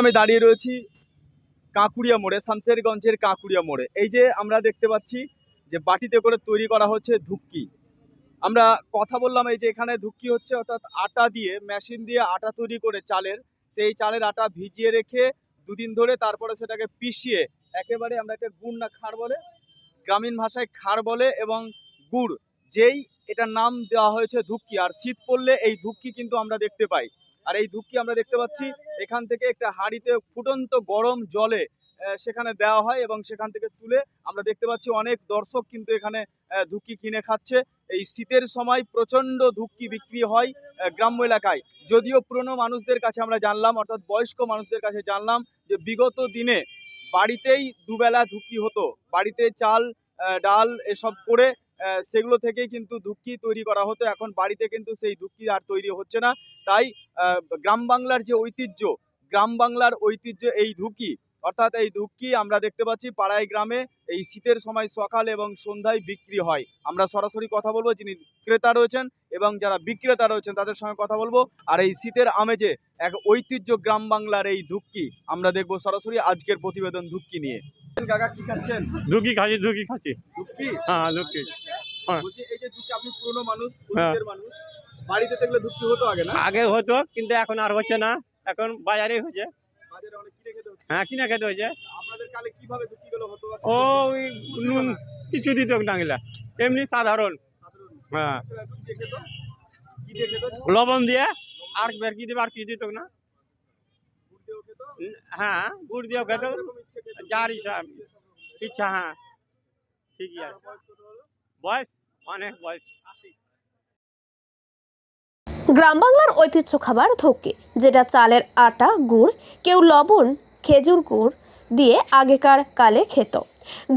আমি দাঁড়িয়ে রয়েছি কাঁকুড়িয়া মোড়ে, শামশেরগঞ্জের কাঁকুড়িয়া মোড়ে। এই যে আমরা দেখতে পাচ্ছি যে বাটিতে করে তৈরি করা হচ্ছে ধুক্কি আমরা কথা বললাম এই যে এখানে ধুক্কি হচ্ছে, অর্থাৎ আটা দিয়ে, মেশিন দিয়ে আটা তৈরি করে চালের। সেই চালের আটা ভিজিয়ে রেখে দুদিন ধরে তারপরে সেটাকে পিষিয়ে, একেবারে আমরা একটা গুড় না, খাড় বলে, গ্রামীণ ভাষায় খাড় বলে এবং গুড়। যেই এটার নাম দেওয়া হয়েছে ধুক্কি আর শীত পড়লে এই ধুক্কি কিন্তু আমরা দেখতে পাই। আর এই ধুক্কি আমরা দেখতে পাচ্ছি, এখান থেকে একটা হাঁড়িতে ফুটন্ত গরম জলে সেখানে দেওয়া হয় এবং সেখান থেকে তুলে আমরা দেখতে পাচ্ছি অনেক দর্শক কিন্তু এখানে ধুক্কি কিনে খাচ্ছে। এই শীতের সময় প্রচণ্ড ধুক্কি বিক্রি হয় গ্রাম্য এলাকায়। যদিও পুরনো মানুষদের কাছে আমরা জানলাম, অর্থাৎ বয়স্ক মানুষদের কাছে জানলাম যে বিগত দিনে বাড়িতেই দুবেলা ধুক্কি হতো। বাড়িতে চাল ডাল এসব করে সেগুলো থেকেই কিন্তু ধুক্কি তৈরি করা হতো। এখন বাড়িতে কিন্তু সেই ধুক্কি আর তৈরি হচ্ছে না। তাই গ্রাম বাংলার যে ঐতিহ্য, গ্রাম বাংলার ঐতিহ্য এই ধুকি অর্থাৎ এই ধুকি আমরা দেখতে পাচ্ছি পাড়ায় গ্রামে এই শীতের সময় সকাল এবং সন্ধ্যায় বিক্রি হয়। আমরা সরাসরি কথা বলব যিনি ক্রেতা রয়েছেন এবং যারা বিক্রেতা রয়েছেন তাদের সঙ্গে কথা বলব। আর এই শীতের আমেজে এক ঐতিহ্য গ্রাম বাংলার এই ধুক্কি আমরা দেখব সরাসরি আজকের প্রতিবেদন ধুক্কি নিয়ে। কাকা কি খাচ্ছেন? ধুকি খাচ্ছি ধুকি খাচ্ছি। ধুক্কি হ্যাঁ ধুকি হ্যাঁ। বলছি এই যে ধুক্কি আপনি পুরনো মানুষ হ্যাঁ। মানুষ। বাড়িতে দেখলে ধুক্কি হতো আগে না? আগে হতো কিন্তু এখন আর হচ্ছে না। এখন বাজারে হচ্ছে। বাজারে অনেক কিনে খেতে হচ্ছে। হ্যাঁ কিনে খেতে হচ্ছে। আপনাদের কালে কীভাবে ধুক্কি গুলো হতো ও ওই নুন কিছু দিত নাগিলা এমনি সাধারণ। হ্যাঁ? লবণ দিয়ে? আর বের কি দিবে, আর কি দিত না? হ্যাঁ গুড় দিয়েও খেত। যার ইচ্ছা হ্যাঁ। ঠিকই আছে। বয়স? অনেক বয়স। গ্রাম বাংলার ঐতিহ্য খাবার ধোক্কে যেটা চালের আটা, গুড়, কেউ লবণ, খেজুর গুড় দিয়ে আগেকার কালে খেত।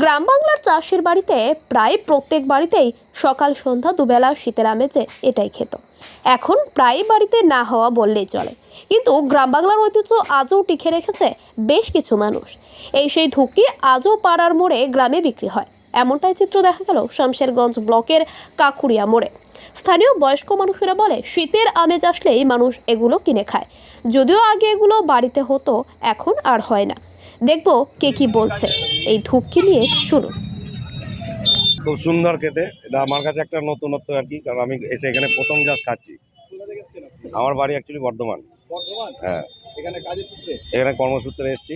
গ্রাম বাংলার চাষির বাড়িতে প্রায় প্রত্যেক বাড়িতেই সকাল সন্ধ্যা দুবেলা শীতের আমেজে এটাই খেত। এখন প্রায় বাড়িতে না হওয়া বললেই চলে। কিন্তু গ্রাম বাংলার ঐতিহ্য আজও টিকে রেখেছে বেশ কিছু মানুষ। এই সেই ধুকি আজও পাড়ার মোড়ে গ্রামে বিক্রি হয়। এমনটাই চিত্র দেখা গেল শামশেরগঞ্জ ব্লকের কাকুরিয়া মোড়ে। স্থানীয় বয়স্ক মানুষেরা বলে, শীতের আমেজ আসলেই মানুষ এগুলো কিনে খায়। যদিও আগে এগুলো বাড়িতে হতো, এখন আর হয় না। দেখব কে কি বলছে। এই ধুপকি নিয়ে শুনুন। খুব সুন্দর খেতে। এটা আমার কাছে একটা নতুনত্ব আর কি কারণ আমি এসে এখানে প্রথম জাস্ট খাচ্ছি? আমার বাড়ি অ্যাকচুয়ালি বর্ধমান। বর্ধমান? হ্যাঁ। এখানে কাজের সূত্রে? এখানে কর্মসূত্রে এসেছি।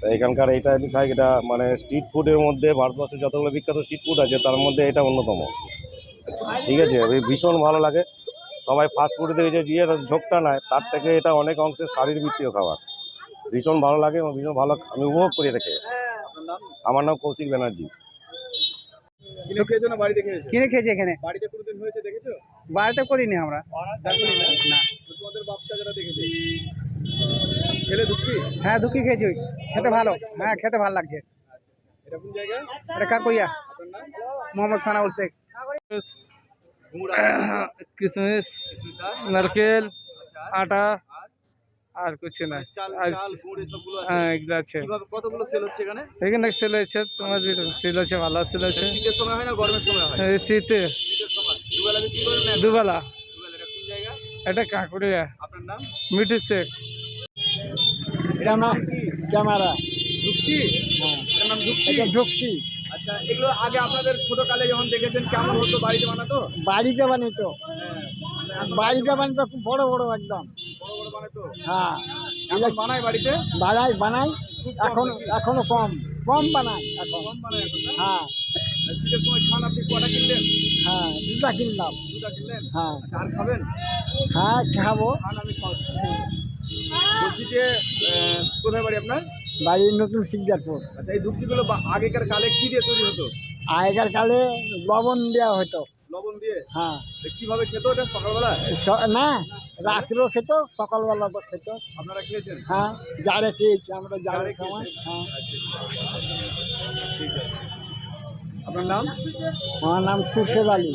তো এখানকার এইটা আমি খাই এটা মানে স্ট্রিট ফুডের মধ্যে ভারতবর্ষের যতগুলো বিখ্যাত স্ট্রিট ফুড আছে তার মধ্যে এটা অন্যতম। ঠিক আছে? ভীষণ ভালো লাগে। সবাই ফাস্ট ফুড থেকে যে যে ঝোঁকটা নেয় তার থেকে এটা অনেক অংশে শারীরবৃত্তীয় খাবার। ভীষণ ভালো লাগে এবং ভীষণ ভালো আমি উপভোগ করি এটা খেয়ে আপনার নাম? আমার নাম কৌশিক ব্যানার্জি কিনে খেয়েছো না বাড়িতে খেয়েছো? কিনে খেয়েছি এখানে বাড়িতে কোনোদিন হয়েছে দেখেছো? বাড়িতে করিনি আমরা দেখোনি না? তো তোমাদের বাচ্চা যারা দেখেছে? খেলে ধুপকি? হ্যাঁ দুঃখী খেয়েছি ওই। খেতে ভালো হ্যাঁ খেতে ভালো লাগছে এটা কোন জায়গা? এটা কাকুইয়া আপনার নাম? মোহাম্মদ সানাউল শেখ ঘুমুরা। किशमिश আচ্ছা, নারকেল আচ্ছা। আটা আর? কিছু না। আছে? হ্যাঁ এগুলো আছে। কতগুলো সেল হচ্ছে এখানে? এখানে সেল হয়েছে তোমার সেল আছে ভালো সেল আছে শীতের সময় হয় না গরমের সময় হয়? এই শীতে। দুবেলা বিক্রি করেন না? দুবেলা। দুবেলা এটা কোন জায়গা? এটা কাঁকুড়িয়া। আপনার নাম? মিঠু শেখ। এটা ক্যামেরা। এটার নাম ধুপকি? এটা ঝুঁকি আচ্ছা এগুলো আগে আপনাদের ছোট কালে যখন দেখেছেন কেমন হতো বাড়িতে বানাতো? বাড়িতে বানিতো হ্যাঁ। বাড়িতে বানিতো খুব বড় বড় একদম। হ্যাঁ। এখন বানায় বাড়িতে? বানাই বানাই। কম এখন এখনও কম। কম বানাই এখন। কম বানায় হ্যাঁ। আর শীতের সময় খান আপনি কটা কিনলেন? হ্যাঁ দুটা কিনলাম। দুটা কিনলেন? হ্যাঁ। আচ্ছা, আর খাবেন? হ্যাঁ খাব। আমি খাওয়াচ্ছি। বলছি যে কোথায় বাড়ি আপনার? বাড়ির নতুন সিকদারপুর। আচ্ছা এই আগেকার কালে কি দিয়ে তৈরি হতো? আগেকার কালে লবণ দেওয়া হতো। লবণ দিয়ে? হ্যাঁ। কীভাবে খেত এটা সকালবেলা? না রাত্রেও খেত সকালবেলা খেত। আপনারা খেয়েছেন? হ্যাঁ জারে খেয়েছি আমরা জারে জারে খাওয়া হ্যাঁ। আপনার নাম? আমার নাম খুরশেদ আলী।